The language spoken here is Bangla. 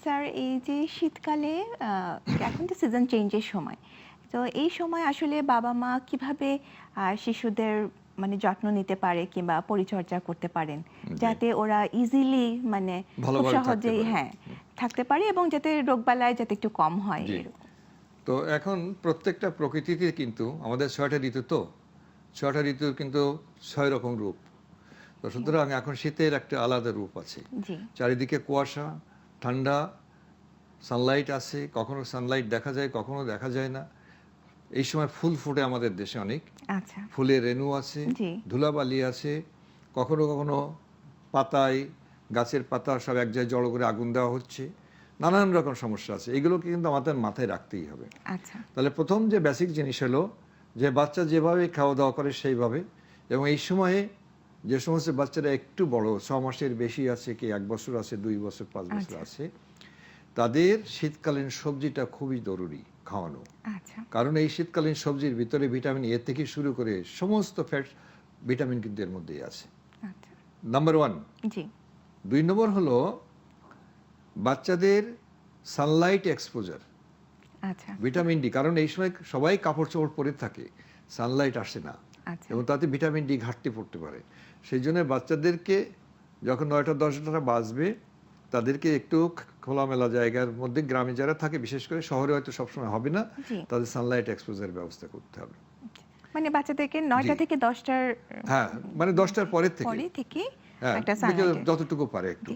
স্যার এই যে শীতকালে এখন তো সিজন চেঞ্জের সময়। তো এই সময় আসলে বাবা মা কীভাবে শিশুদের মানে যত্ন নিতে পারে কিংবা পরিচর্যা করতে পারেন? যাতে ওরা ইজিলি মানে খুব সহজেই হ্যাঁ থাকতে পারে এবং যাতে রোগবালাই যাতে একটু কম হয় তো এখন প্রত্যেকটা প্রকৃতিতে কিন্তু আমাদের ছয়টা ঋতু তো ছয়টা ঋতুর কিন্তু ছয় রকম রূপ। তো সুতরাং এখন শীতের একটা আলাদা রূপ আছে। চারিদিকে কুয়াশা ঠান্ডা সানলাইট আছে কখনো সানলাইট দেখা যায় কখনো দেখা যায় না। এই সময় ফুল ফুটে আমাদের দেশে অনেক। আচ্ছা। ফুলের রেণু আছে ধুলাবালি আছে কখনো কখনো পাতায় গাছের পাতা সব এক জায়গায় জড়ো করে আগুন দেওয়া হচ্ছে। নানান রকম সমস্যা আছে। এগুলোকে কিন্তু আমাদের মাথায় রাখতেই হবে। আচ্ছা। তাহলে প্রথম যে বেসিক জিনিস হলো যে বাচ্চা যেভাবে খাওয়া দাওয়া করে সেইভাবে। এবং এই সময়ে যে সমস্ত বাচ্চারা একটু বড় ছ মাসের বেশি আছে কি এক বছর আছে দুই বছর পাঁচ বছর আচ্ছা। আছে তাদের শীতকালীন সবজিটা খুবই জরুরি খাওয়ানো। আচ্ছা। কারণ এই শীতকালীন সবজির ভিতরে ভিটামিন এ থেকে শুরু করে সমস্ত ফ্যাট ভিটামিন কিন্তু এর মধ্যেই আছে। আচ্ছা। নাম্বার ওয়ান দুই নম্বর হলো বাচ্চাদের সানলাইট এক্সপোজার আচ্ছা। ভিটামিন ডি কারণ এই সময় সবাই কাপড় চোপড় পরে থাকে সানলাইট আসে না। আচ্ছা এবং তাতে ভিটামিন ডি ঘাটতি পড়তে পারে। সেই জন্য বাচ্চাদেরকে যখন নয়টা দশটা বাজবে তাদেরকে একটু খোলামেলা জায়গার মধ্যে গ্রামে যারা থাকে বিশেষ করে শহরে হয়তো সবসময় হবে না তাদের সানলাইট এক্সপোজার ব্যবস্থা করতে হবে। মানে বাচ্চাদেরকে নয়টা থেকে দশটার হ্যাঁ মানে দশটার পরের থেকে। হ্যাঁ যতটুকু পারে একটু।